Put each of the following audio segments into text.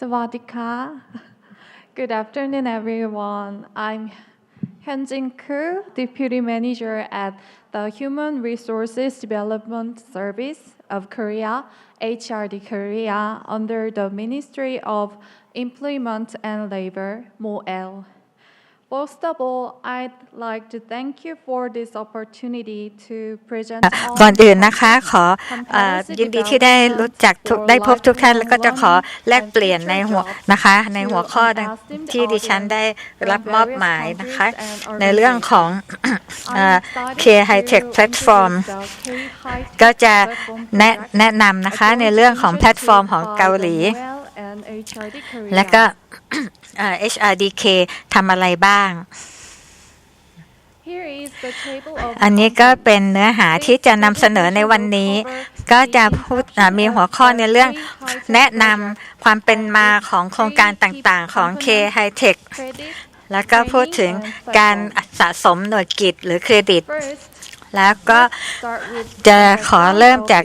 Sawadika. Good afternoon, everyone. I'm Hyunjin Koo, Deputy Manager at the Human Resources Development Service of Korea, HRD Korea, under the Ministry of Employment and Labor, MOEL. ก่อนอื่นนะคะขอเอ่อยินดีที่ได้รู้จักทุกได้พบทุกท่าน แล้วก็จะขอแลกเปลี่ยนในหัวนะคะ ในหัวข้อที่ดิฉันได้รับมอบหมายนะคะ ในเรื่องของเอ่อ K High Tech Platform ก็จะแนะแนะนำนะคะในเรื่องของแพลตฟอร์มของเกาหลี และก็เอ่อ HRDK ทำอะไรบ้าง อันนี้ก็เป็นเนื้อหาที่จะนำเสนอในวันนี้ ก็จะพูดอ่ามีหัวข้อในเรื่องแนะนำความเป็นมาของโครงการต่างๆ ของ K High Tech แล้วก็พูดถึงการสะสมหน่วยกิจหรือเครดิต แล้วก็จะขอเริ่มจาก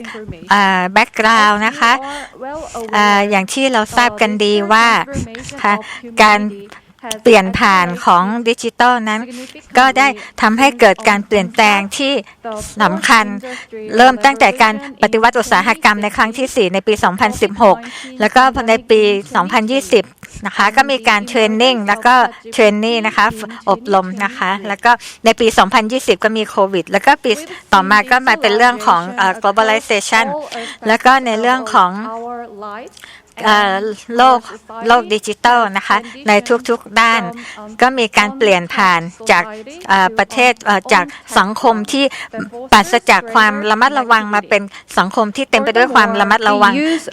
แบ็กกราวน์นะคะอาอย่างที่เราทราบกันดีว่าค่ะการ เปลี่ยนผ่านของดิจิทัลนั้น ก็ได้ทำให้เกิดการเปลี่ยนแปลงที่สำคัญ เริ่มตั้งแต่การปฏิวัติอุตสาหกรรมในครั้งที่ 4 ในปี 2016 แล้วก็ในปี 2020 นะคะ ก็มีการเทรนนิ่งแล้วก็เทรนนี่นะคะ อบรมนะคะ แล้วก็ในปี 2020 ก็มีโควิด แล้วก็ปีต่อมาก็มาเป็นเรื่องของ globalization แล้วก็ในเรื่องของ โลกโลกดิจิทัลนะคะในทุกๆด้าน ก็มีการเปลี่ยนผ่านจากประเทศจากสังคมที่ปราศจากความระมัดระวังมาเป็นสังคมที่เต็มไปด้วยความระมัดระวัง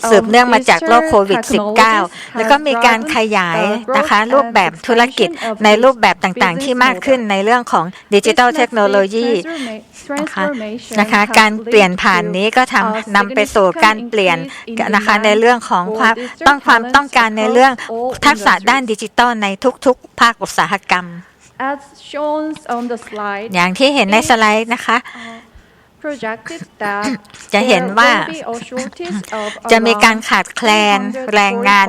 สืบเนื่องมาจากโรคโควิด -19 แล้วก็มีการขยายนะคะรูปแบบธุรกิจในรูปแบบต่างๆ ที่มากขึ้นในเรื่องของดิจิทัลเทคโนโลยีนะคะนะคะการเปลี่ยนผ่านนี้ก็ทำนำไปสู่การเปลี่ยนนะคะในเรื่องของความต้องความต้องการในเรื่องทักษะด้านดิจิทัลในทุกๆ ภาคอุตสาหกรรม As shown on the slide, อย่างที่เห็นในสไลด์นะคะ projected that จะเห็น there ว่า will be a shortage of จะมีการ around ขาดแคลนแรงงาน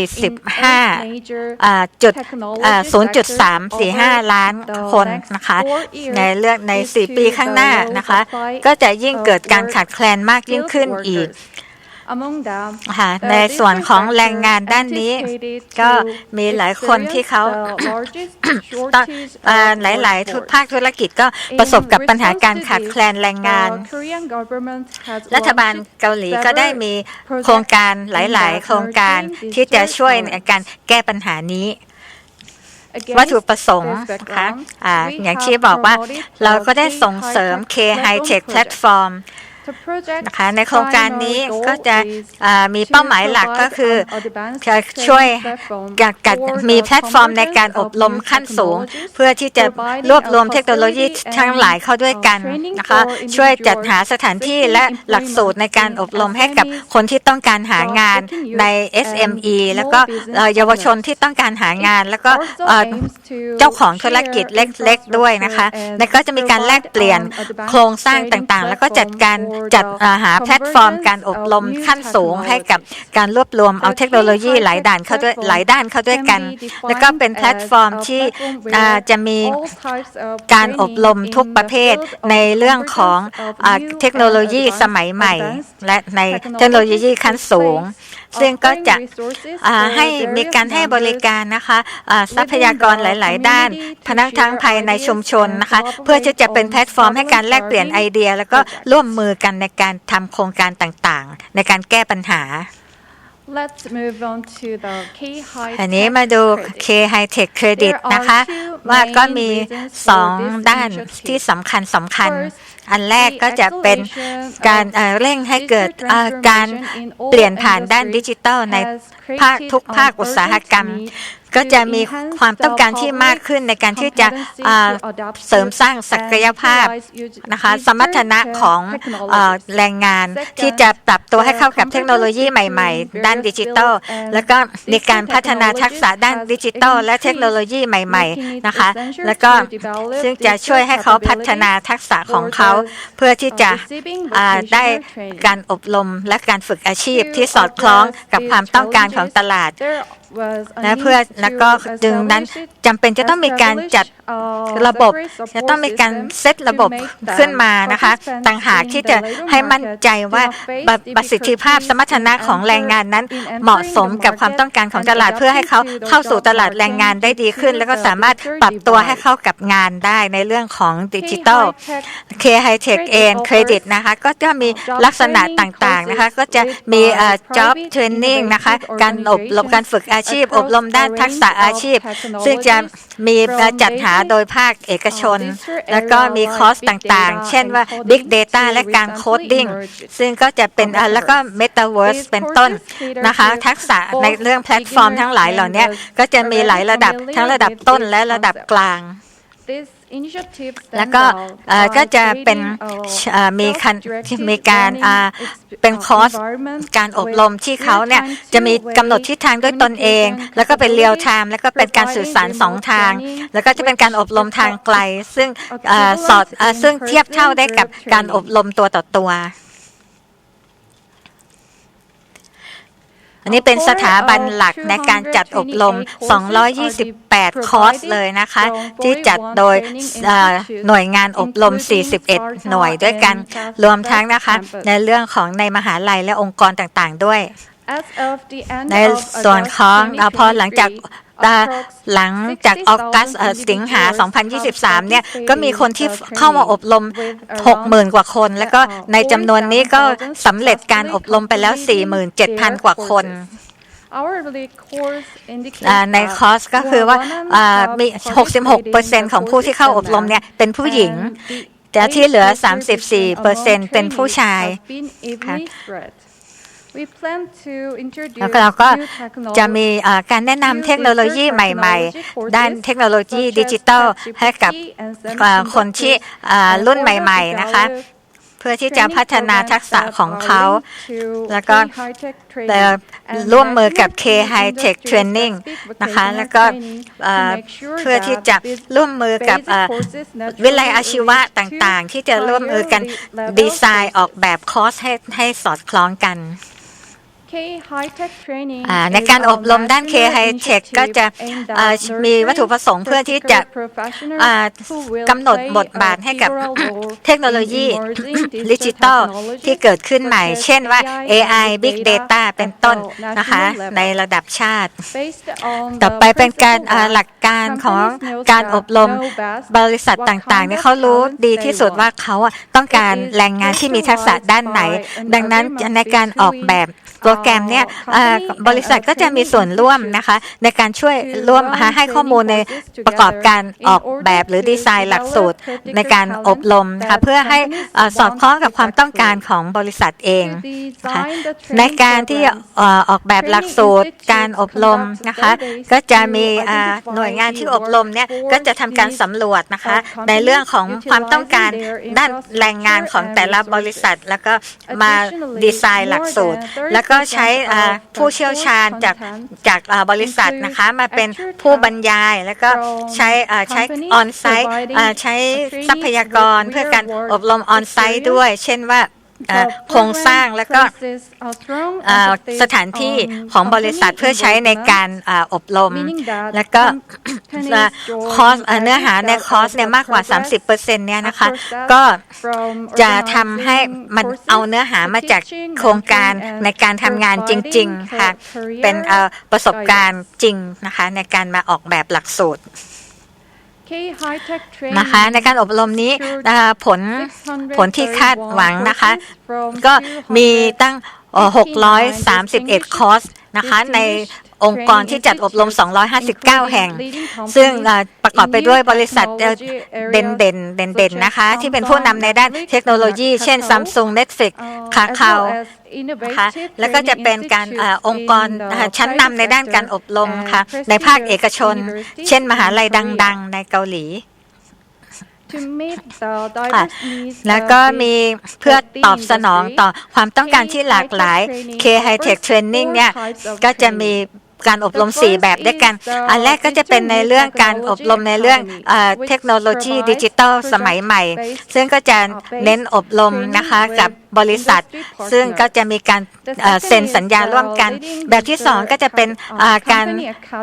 345อ่าจุดอ่า0.345 ล้านคนนะคะ ในเรื่องใน 4 ปีข้างหน้านะคะ ก็จะยิ่งเกิดการขาดแคลนมากยิ่งขึ้นอีก Among them, ค่ะ the ในส่วนของ different แรงงาน sectors ด้านนี้ anticipated ก็ to มีหลายคนที่เขา experience the largest ต้อง shortage อ่า of หลายๆทุก workforce. ภาคธุรกิจก็ประสบกับปัญหาการขาดแคลนแรงงาน The Korean government has รัฐบาล launched เกาหลีก็ได้มีโครงการหลาย ๆ โครงการที่จะช่วยในการแก้ปัญหานี้ against วัตถุประสงค์ this นะคะ background, อ่า we อย่าง have ที่บอกว่า promoted เราก็ได้ the ส่งเสริม K High Tech Platform The project's นะคะในโครงการนี้ primary ก็จะ goal is อ่ามีเป้าหมายหลักก็คือ to provide an advanced จะช่วย training platform กัดกัด for มี the แพลตฟอร์มในการอบรม convergence of ขั้นสูง new technologies, เพื่อที่จะ providing รวบรวม a เทคโนโลยี facility ทั้งหลายเข้าด้วยกัน and training นะคะ for ช่วยจัดหา individuals สถานที่ seeking และหลักสูตรในการ employment อบรม in ให้กับ SMEs คนที่ต้องการหางาน working youth ใน and SME แล้ว small ก็ business เอ่อเยาวชน owners ที่ต้องการหางาน แล้วก็ also เอ่อ aims to เจ้าของธุรกิจ share เล็กๆด้วยนะคะ infrastructure แล้วก็จะมีการแลกเปลี่ยน and provide โครงสร้าง advanced ต่างๆ แล้วก็จัดการ training จัด for อ่าหา the แพลตฟอร์มการอบรม convergence ขั้นสูง of new ให้กับการรวบรวมเอาเทคโนโลยีหลายด่านเข้าด้วยหลายด้านเข้าด้วยกัน แล้วก็เป็นแพลตฟอร์มที่อ่าจะมีการอบรมทุกประเภทในเรื่องของอ่าเทคโนโลยีสมัยใหม่ และในเทคโนโลยีขั้นสูง ซึ่งก็จะอ่าให้มีการให้บริการนะคะอ่าทรัพยากรหลาย ๆ ด้านพนักทั้งภายในชุมชนนะคะ เพื่อที่จะเป็นแพลตฟอร์มให้การแลกเปลี่ยนไอเดีย แล้วก็ร่วมมือกันในการทำโครงการต่าง ๆ ในการแก้ปัญหา Let's move on to the K High อันนี้มาดู K High Tech Credit นะคะ ว่าก็มีสองด้านที่สำคัญสำคัญ อันแรกก็จะเป็นการเอ่อเร่งให้เกิดเอ่อการเปลี่ยนผ่านด้านดิจิทัลในภาคทุกภาคอุตสาหกรรม ก็จะมีความต้องการที่มากขึ้นในการที่จะอ่าเสริมสร้างศักยภาพนะคะสมรรถนะของเอ่อแรงงานที่จะปรับตัวให้เข้ากับเทคโนโลยีใหม่ ๆ ด้านดิจิทัลแล้วก็มีการพัฒนาทักษะด้านดิจิทัลและเทคโนโลยีใหม่ ๆ นะคะ แล้วก็ซึ่งจะช่วยให้เขาพัฒนาทักษะของเขาเพื่อที่จะอ่าได้การอบรมและการฝึกอาชีพที่สอดคล้องกับความต้องการของตลาด และเพื่อแล้วก็ดึงนั้นจำเป็นจะต้องมีการจัดระบบ จะต้องมีการเซตระบบขึ้นมานะคะต่างหากที่จะให้มั่นใจว่าประประสิทธิภาพสมรรถนะของแรงงานนั้นเหมาะสมกับความต้องการของตลาดเพื่อให้เขาเข้าสู่ตลาดแรงงานได้ดีขึ้น แล้วก็สามารถปรับตัวให้เข้ากับงานได้ในเรื่องของดิจิทัล K High Tech เองเครดิตนะคะก็จะมีลักษณะต่างๆนะคะก็จะมีเอ่อ job training นะคะการอบรมการฝึกอาชีพ อบรมด้านทักษะอาชีพ ซึ่งจะมีจัดหาโดยภาคเอกชน แล้วก็มีคอร์สต่างๆ เช่นว่า Big Data และการโคดดิ้งซึ่งก็จะเป็นอะแล้วก็ Metaverse เป็นต้นนะคะ ทักษะในเรื่องแพลตฟอร์มทั้งหลายเหล่านี้ก็จะมีหลายระดับทั้งระดับต้นและระดับกลาง แล้วก็เอ่อก็จะเป็นเอ่อมีคันมีการอ่าเป็นคอร์สการอบรมที่เขาเนี่ยจะมีกำหนดทิศทางด้วยตนเอง แล้วก็เป็นเรียลไทม์แล้วก็เป็นการสื่อสารสองทาง แล้วก็จะเป็นการอบรมทางไกล ซึ่งเอ่อสอดเอ่อซึ่งเทียบเท่าได้กับการอบรมตัวต่อตัว อันนี้เป็นสถาบันหลักในการจัดอบรม 228 คอร์สเลยนะคะ ที่จัดโดยเอ่อหน่วยงานอบรม 41 หน่วยด้วยกัน รวมทั้งนะคะ ในเรื่องของในมหาลัยและองค์กรต่างๆด้วยในส่วนของเอ่อพอหลังจาก เอ่หลังจากออกัสสิงหา 2023 เนี่ย ก็มีคนที่เข้ามาอบรม 60,000 กว่าคน แล้วก็ในจำนวนนี้ก็สำเร็จการอบรมไปแล้ว 47,000 กว่าคนในคอร์สก็คือว่าอ่ามี 66%ของผู้ที่เข้าอบรมเนี่ย เป็นผู้หญิง แต่ที่เหลือ 34%เป็นผู้ชายค่ะ แล้วก็เราก็จะมีอ่าการแนะนำเทคโนโลยีใหม่ ๆ ด้านเทคโนโลยีดิจิทัลให้กับอ่าคนที่อ่ารุ่นใหม่ ๆ นะคะเพื่อที่จะพัฒนาทักษะของเขา แล้วก็แต่ร่วมมือกับ K High Tech Training นะคะ แล้วก็เอ่อเพื่อที่จะร่วมมือกับเอ่อวิทยาลัยอาชีวะต่างๆ ที่จะร่วมมือกันดีไซน์ออกแบบคอร์สให้ให้สอดคล้องกันอ่า ในการอบรมด้าน K High Tech ก็จะเอ่อมีวัตถุประสงค์เพื่อที่จะอ่ากำหนดบทบาทให้กับเทคโนโลยีดิจิทัลที่เกิดขึ้นใหม่ เช่นว่า AI Big Data เป็นต้นนะคะในระดับชาติ ต่อไปเป็นการอ่าหลักการของการอบรมบริษัทต่างๆเนี่ยเขารู้ดีที่สุดว่าเขาอะต้องการแรงงานที่มีทักษะด้านไหน ดังนั้นในการออกแบบโปรแกรมเนี่ยเอ่อบริษัทก็จะมีส่วนร่วมนะคะในการช่วยร่วมหาให้ข้อมูลในประกอบการออกแบบหรือดีไซน์หลักสูตรในการอบรมนะคะเพื่อให้เอ่อสอดคล้องกับความต้องการของบริษัทเองนะคะในการที่เอ่อออกแบบหลักสูตรการอบรมนะคะก็จะมีอ่าหน่วยงานที่อบรมเนี่ยก็จะทำการสำรวจนะคะในเรื่องของความต้องการด้านแรงงานของแต่ละบริษัท แล้วก็มาดีไซน์หลักสูตร แล้วก็ใช้อ่าผู้เชี่ยวชาญจากจากอ่าบริษัทนะคะมาเป็นผู้บรรยายแล้วก็ใช้อ่าใช้ออนไซต์ใช้ทรัพยากรเพื่อการอบรมออนไซต์ด้วย เช่นว่าเอ่อ โครงสร้างแล้วก็เอ่อสถานที่ของบริษัทเพื่อใช้ในการอ่าอบรม แล้วก็เอ่อคอร์สเอ่อเนื้อหาในคอร์สเนี่ยมากกว่า 30%เนี่ยนะคะก็จะทำให้มันเอาเนื้อหามาจากโครงการในการทำงานจริง ๆ ค่ะ เป็นเอ่อประสบการณ์จริงนะคะในการมาออกแบบหลักสูตร นะคะในการอบรมนี้นะคะผลผลที่คาดหวังนะคะ ก็มีตั้งเอ่อ631 คอร์สนะคะใน องค์กรที่จัดอบรม 259 แห่ง ซึ่งประกอบไปด้วยบริษัทเด่นเด่นเด่นเด่นนะคะ ที่เป็นผู้นำในด้านเทคโนโลยี เช่น Samsung Netflix คาคาวนะคะแล้วก็จะเป็นการองค์กรชั้นนำในด้านการอบรมค่ะ ในภาคเอกชน เช่น มหาลัยดัง ๆ ในเกาหลีค่ะแล้วก็มีเพื่อตอบสนองต่อความต้องการที่หลากหลาย K High Tech Training เนี่ย ก็จะมี การอบรม 4 แบบด้วยกัน อันแรกก็จะเป็นในเรื่องการอบรมในเรื่องเอ่อเทคโนโลยีดิจิทัลสมัยใหม่ ซึ่งก็จะเน้นอบรมนะคะกับ บริษัท ซึ่งก็จะมีการเอ่อเซ็นสัญญาร่วมกัน แบบที่2ก็จะเป็นอ่าการ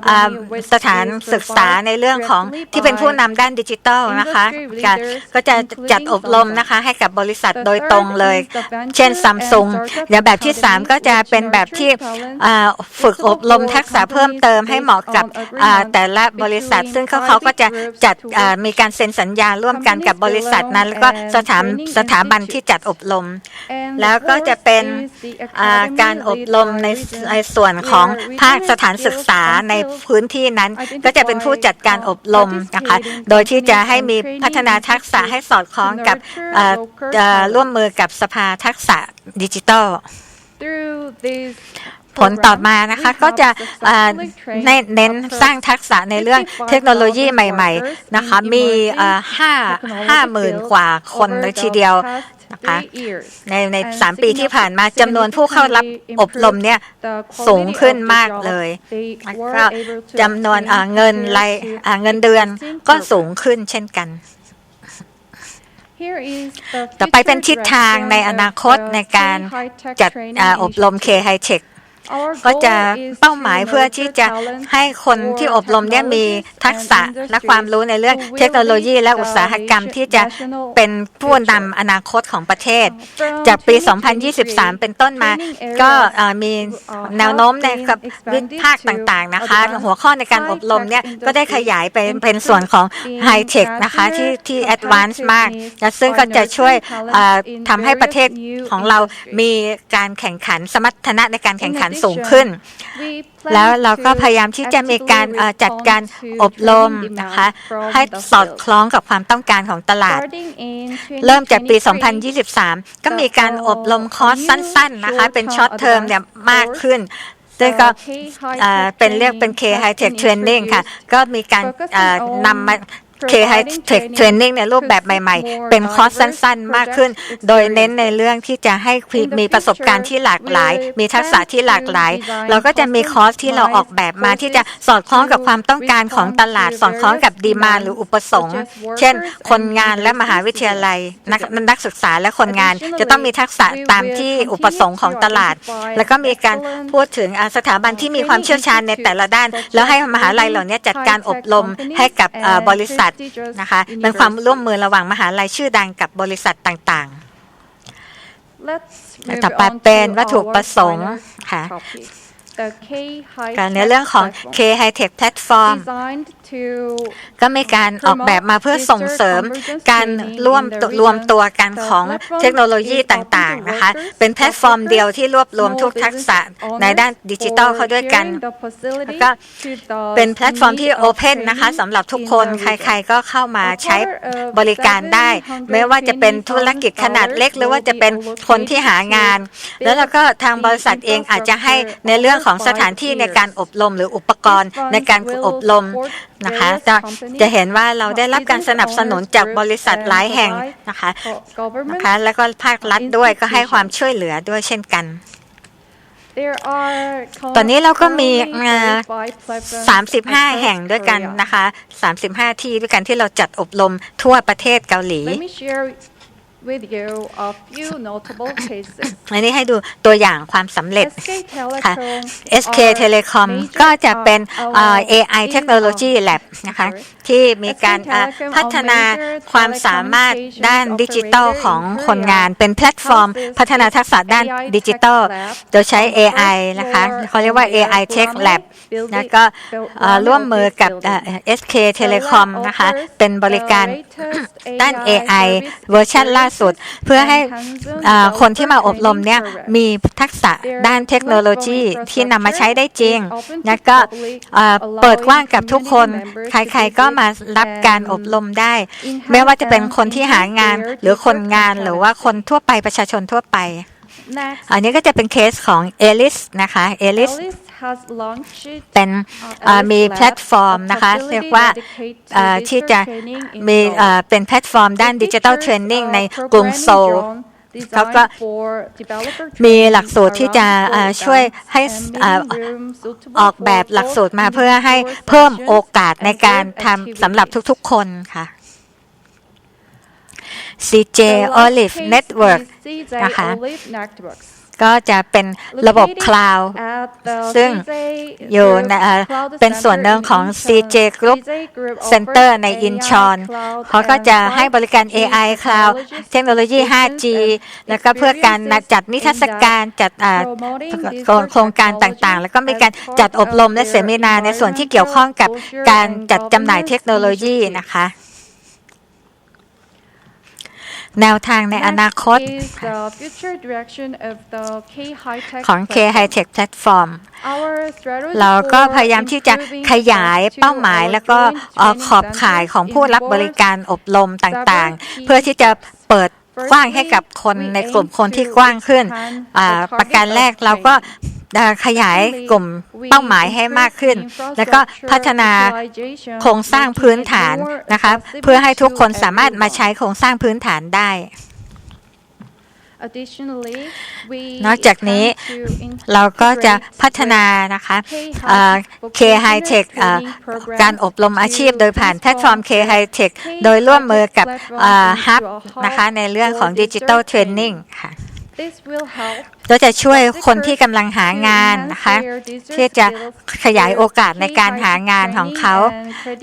อ่าสถานศึกษาในเรื่องของที่เป็นผู้นำด้านดิจิทัลนะคะการก็จะจัดอบรมนะคะให้กับบริษัทโดยตรงเลย เช่นซัมซุงเดี๋ยวแบบที่ 3 ก็จะเป็นแบบที่อ่าฝึกอบรมทักษะเพิ่มเติมให้เหมาะกับอ่าแต่ละบริษัท ซึ่งเขาเขาก็จะจัดอ่ามีการเซ็นสัญญาร่วมกันกับบริษัทนั้น แล้วก็สถานสถาบันที่จัดอบรมแล้วก็จะเป็นอ่าการอบรมในในส่วนของภาคสถานศึกษาในพื้นที่นั้น ก็จะเป็นผู้จัดการอบรมนะคะ โดยที่จะให้มีพัฒนาทักษะให้สอดคล้องกับเอ่อเอ่อร่วมมือกับสภาทักษะดิจิทัลผลต่อมานะคะก็จะอ่าเน้นเน้นสร้างทักษะในเรื่องเทคโนโลยีใหม่ ๆ นะคะ มีอ่าห้าห้าหมื่นกว่าคนเลยทีเดียว นะคะ ในในสามปีที่ผ่านมาจำนวนผู้เข้ารับอบรมเนี่ยสูงขึ้นมากเลยแล้วก็จำนวนอ่าเงินรายอ่าเงินเดือนก็สูงขึ้นเช่นกันต่อไปเป็นทิศทางในอนาคตในการจัดอ่าอบรม K High Tech ก็จะเป้าหมายเพื่อที่จะให้คนที่อบรมเนี่ยมีทักษะและความรู้ในเรื่องเทคโนโลยีและอุตสาหกรรมที่จะเป็นผู้นำอนาคตของประเทศ จากปี 2023 เป็นต้นมา ก็เอ่อมีแนวโน้มในกับวิภาคต่างๆนะคะ หัวข้อในการอบรมเนี่ยก็ได้ขยายไปเป็นส่วนของไฮเทคนะคะที่ที่แอดวานซ์มากและซึ่งก็จะช่วยเอ่อทำให้ประเทศของเรามีการแข่งขันสมรรถนะในการแข่งขันสูงขึ้น แล้วเราก็พยายามที่จะมีการเอ่อจัดการอบรมนะคะให้สอดคล้องกับความต้องการของตลาด เริ่มจากปี 2023 ก็มีการอบรมคอร์สสั้น ๆ นะคะ เป็นช็อตเทอมเนี่ยมากขึ้นซึ่งก็เอ่อเป็นเรียกเป็น K High Tech Training ค่ะ ก็มีการ เอ่อนำมา K High Tech Training ในรูปแบบใหม่ ๆ เป็นคอร์สสั้น ๆ มากขึ้น โดยเน้นในเรื่องที่จะให้มีประสบการณ์ที่หลากหลาย มีทักษะที่หลากหลาย เราก็จะมีคอร์สที่เราออกแบบมาที่จะสอดคล้องกับความต้องการของตลาด สอดคล้องกับดีมาหรืออุปสงค์ เช่น คนงานและมหาวิทยาลัยนักนักศึกษาและคนงานจะต้องมีทักษะตามที่อุปสงค์ของตลาด แล้วก็มีการพูดถึงอ่าสถาบันที่มีความเชี่ยวชาญในแต่ละด้าน แล้วให้มหาลัยเหล่านี้จัดการอบรมให้กับเอ่อบริษัทนะคะ เป็นความร่วมมือระหว่างมหาลัยชื่อดังกับบริษัทต่างๆ ต่อไปเป็นวัตถุประสงค์ค่ะ การในเรื่องของ K High Tech Platform ก็มีการออกแบบมาเพื่อส่งเสริมการร่วมรวมตัวกันของเทคโนโลยีต่างๆนะคะ เป็นแพลตฟอร์มเดียวที่รวบรวมทุกทักษะในด้านดิจิทัลเข้าด้วยกัน แล้วก็เป็นแพลตฟอร์มที่โอเพนนะคะสำหรับทุกคนใครๆก็เข้ามาใช้บริการได้ ไม่ว่าจะเป็นธุรกิจขนาดเล็ก หรือว่าจะเป็นคนที่หางาน แล้วเราก็ทางบริษัทเองอาจจะให้ในเรื่องของสถานที่ในการอบรมหรืออุปกรณ์ในการอบรมนะคะจะจะเห็นว่าเราได้รับการสนับสนุนจากบริษัทหลายแห่งนะคะนะคะแล้วก็ภาครัฐด้วยก็ให้ความช่วยเหลือด้วยเช่นกันตอนนี้เราก็มีเอ่อ35 แห่งด้วยกันนะคะ 35 ที่ด้วยกันที่เราจัดอบรมทั่วประเทศเกาหลี Let me share with you a few notable cases. อันนี้ให้ดูตัวอย่างความสำเร็จ SK ค่ะ Telecom SK Telecom ก็จะเป็นเอ่อ AI Technology Lab นะคะที่มีการเอ่อพัฒนาความสามารถด้านดิจิทัลของคนงาน เป็นแพลตฟอร์ม พัฒนาทักษะด้านดิจิทัลโดยใช้ AI นะคะเขาเรียกว่า AI Tech Lab แล้วก็เอ่อร่วมมือกับเอ่อ SK Telecom นะคะเป็นบริการด้าน AI เวอร์ชันล่าสุด เพื่อให้อ่าคนที่มาอบรมเนี่ยมีทักษะด้านเทคโนโลยีที่นำมาใช้ได้จริง แล้วก็อ่าเปิดกว้างกับทุกคน ใครๆก็มารับการอบรมได้ ไม่ว่าจะเป็นคนที่หางานหรือคนงานหรือว่าคนทั่วไปประชาชนทั่วไป Next, อันนี้ก็จะเป็นเคสของเอลิสนะคะเอลิส Alice has launched เป็นเอ่อมีแพลตฟอร์มนะคะเรียกว่าเอ่อที่จะมีเอ่อเป็นแพลตฟอร์มด้านดิจิทัลเทรนนิ่งในกรุงโซลเขาก็ designed for developer มีห training ลักสูตรที่จะ around เอ่อ four ช่วยให้ and เอ่อ meeting rooms suitable ออกแบบ for หลักสูตรมา both เพื่อให้ individual เพิ่ม sessions โอกาสใน and การ group ทำสำหรับ activities. ทุกๆคนค่ะ CJ The last Olive case Network is CJ นะคะ Olive Networks ก็จะเป็นระบบ located คลาวด์ at the ซึ่ง CJ อยู่ Group ในเอ่อ Cloud เป็นส่วนหนึ่ง Center ของ in Incheon. CJ Group CJ Group Center offers ใน AI อินชอน cloud เขาก็จะ and ให้บริการ AI Cloud technologies, เทคโนโลยี 5G solutions, แล้วก็เพื่อการ experiences จัดนิทรรศการจัดอ่า promoting โครงโครงการต่างๆ แล้วก็มีการจัดอบรมและเสมินาในส่วนที่เกี่ยวข้องกับการจัดจำหน่ายเทคโนโลยีนะคะ แนวทางในอนาคต Next is the future direction of the K High Tech ของ K platform. High Tech Platform Our strategy เราก็ for พยายามที่จะ improving ขยาย access to เป้าหมาย our แล้วก็ joint เอ่อ training ขอบข่าย centers ของผู้รับบริการอบรมต่าง several ๆเพื่อที่จะเปิด Firstly, กว้างให้กับคน we ในกลุ่ม aim คนที่ to กว้างขึ้น expand อ่า the ประการ target แรก of เราก็ training. เอ่อขยายกลุ่มเป้าหมายให้มากขึ้น แล้วก็พัฒนาโครงสร้างพื้นฐานนะคะเพื่อให้ทุกคนสามารถมาใช้โครงสร้างพื้นฐานได้ นอกจากนี้เราก็จะพัฒนานะคะเอ่อ K High Tech เอ่อการอบรมอาชีพโดยผ่านแพลตฟอร์ม K High Tech โดยร่วมมือกับฮับนะคะในเรื่องของ Digital Training ค่ะ ก็จะช่วยคนที่กำลังหางานนะคะที่จะขยายโอกาสในการหางานของเขา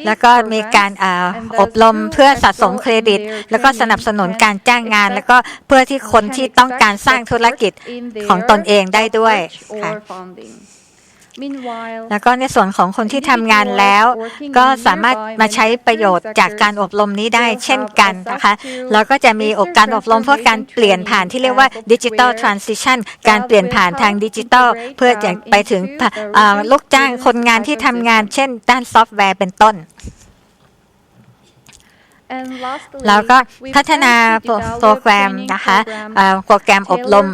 แล้วก็มีการเอ่ออบรมเพื่อสะสมเครดิต แล้วก็สนับสนุนการจ้างงาน แล้วก็เพื่อที่คนที่ต้องการสร้างธุรกิจของตนเองได้ด้วยค่ะ แล้วก็ในส่วนของคนที่ทำงานแล้ว ก็สามารถมาใช้ประโยชน์จากการอบรมนี้ได้เช่นกันนะคะแล้วก็จะมีอกการอบรมเพื่อการเปลี่ยนผ่านที่เรียกว่าดิจิทัลทรานซิชันการเปลี่ยนผ่านทางดิจิทัลเพื่อจะไปถึงอ่าลูกจ้างคนงานที่ทำงาน เช่น ด้านซอฟต์แวร์เป็นต้น แล้วก็พัฒนาโปรแกรมนะคะเอ่อโปรแกรมอบรม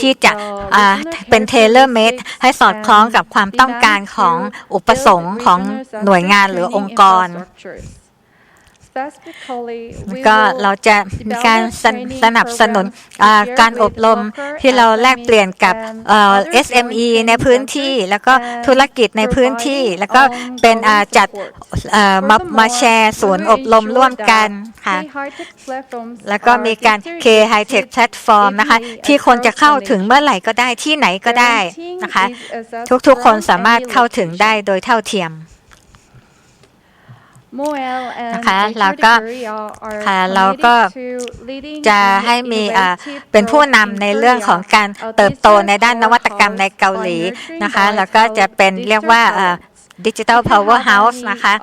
ที่จะอ่าเป็นเทเลอร์เมดให้สอดคล้องกับความต้องการของอุปสงค์ของหน่วยงานหรือองค์กร ก็เราจะมีการสนสนับสนุนอ่าการอบรมที่เราแลกเปลี่ยนกับเอ่อ SME ในพื้นที่แล้วก็ธุรกิจในพื้นที่แล้วก็เป็นอ่าจัดเอ่อมามาแชร์ศูนย์อบรมร่วมกันค่ะแล้วก็มีการ K High Tech Platform นะคะ ที่คนจะเข้าถึงเมื่อไหร่ก็ได้ที่ไหนก็ได้นะคะ ทุกๆคนสามารถเข้าถึงได้โดยเท่าเทียม นะคะแล้วก็ค่ะเราก็จะให้มีอ่าเป็นผู้นำในเรื่องของการเติบโตในด้านนวัตกรรมในเกาหลีนะคะแล้วก็จะเป็นเรียกว่าดิจิทัลพาวเวอร์เฮาส์นะคะ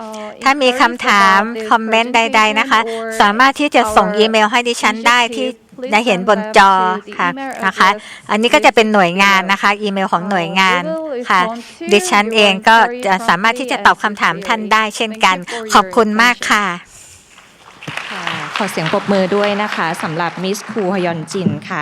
ถ้ามีคำถาม คอมเมนต์ใด ๆ นะคะ สามารถที่จะส่งอีเมลให้ดิฉันได้ที่ ได้เห็นบนจอค่ะนะคะ อันนี้ก็จะเป็นหน่วยงานนะคะ อีเมลของหน่วยงานค่ะดิฉันเองก็จะสามารถที่จะตอบคำถามท่านได้เช่นกัน ขอบคุณมากค่ะค่ะขอเสียงปรบมือด้วยนะคะสำหรับมิสคูฮยอนจินค่ะ